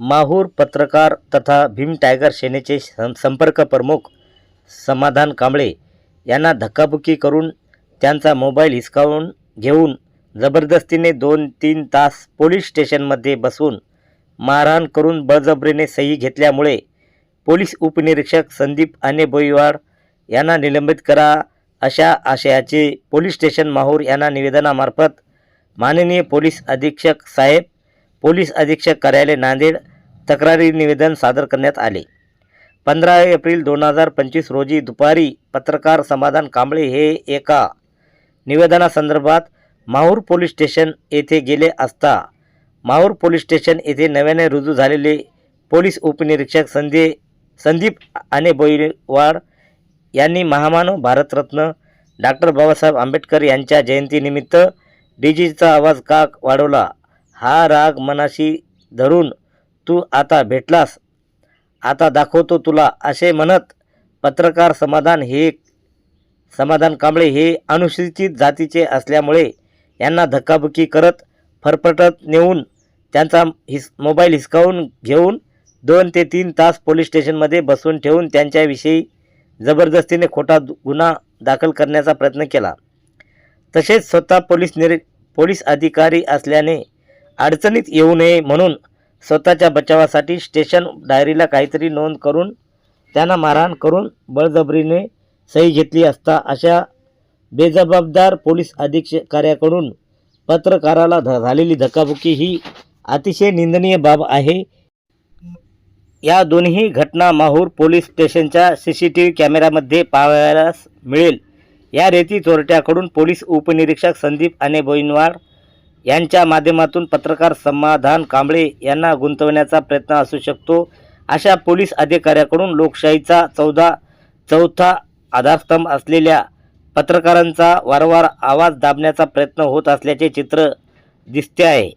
माहूर पत्रकार तथा भीम टायगर सेनेचे सं संपर्क प्रमुख समाधान कांबळे यांना धक्काबुक्की करून त्यांचा मोबाईल हिसकावून घेऊन जबरदस्तीने दोन तीन तास पोलीस स्टेशनमध्ये बसून मारहाण करून बळजबरीने सही घेतल्यामुळे पोलीस उपनिरीक्षक संदीप आने बोईवाड यांना निलंबित करा अशा आशयाचे पोलीस स्टेशन माहूर यांना निवेदनामार्फत माननीय पोलीस अधीक्षक साहेब पोलीस अधीक्षक कार्यालय नांदेड तक्रारी निवेदन सादर करण्यात आले. पंधरा एप्रिल दोन हजार पंचवीस रोजी दुपारी पत्रकार समाधान कांबळे हे एका निवेदनासंदर्भात माहूर पोलीस स्टेशन येथे गेले असता माहूर पोलीस स्टेशन येथे नव्याने रुजू झालेले पोलीस उपनिरीक्षक संदे संदीप आने बोईवाड यांनी महामानव भारतरत्न डॉक्टर बाबासाहेब आंबेडकर यांच्या जयंतीनिमित्त डीजीचा आवाज का वाढवला. हा राग मनाशी धरून तू आता भेटलास. आता दाखवतो तुला असे म्हणत पत्रकार समाधान हे समाधान कांबळे हे अनुसूचित जातीचे असल्यामुळे यांना धक्काबुक्की करत फरफटत नेऊन त्यांचा हिस मोबाईल हिसकावून घेऊन दोन ते तीन तास पोलीस स्टेशनमध्ये बसवून ठेवून त्यांच्याविषयी जबरदस्तीने खोटा गुन्हा दाखल करण्याचा प्रयत्न केला. तसेच स्वतः पोलीस निरी पोलीस अधिकारी असल्याने अडचणीत येऊ नये म्हणून स्वतःच्या बचावासाठी स्टेशन डायरीला काहीतरी नोंद करून त्यांना मारहाण करून बळजबरीने सही घेतली असता अशा बेजबाबदार पोलीस अधिकाऱ्याकडून पत्रकाराला ध झालेली धक्काबुक्की ही अतिशय निंदनीय बाब आहे. या दोन्ही घटना माहूर पोलीस स्टेशनच्या सी सी टी व्ही कॅमेऱ्यामध्ये पाहायला मिळेल. या रेती चोरट्याकडून पोलीस उपनिरीक्षक संदीप आने बोईनवाड यांच्या माध्यमातून पत्रकार समाधान कांबळे यांना गुंतवण्याचा प्रयत्न असू शकतो. अशा पोलीस अधिकाऱ्याकडून लोकशाहीचा चौदा चौथा आधारस्तंभ असलेल्या पत्रकारांचा वारंवार आवाज दाबण्याचा प्रयत्न होत असल्याचे चित्र दिसते आहे.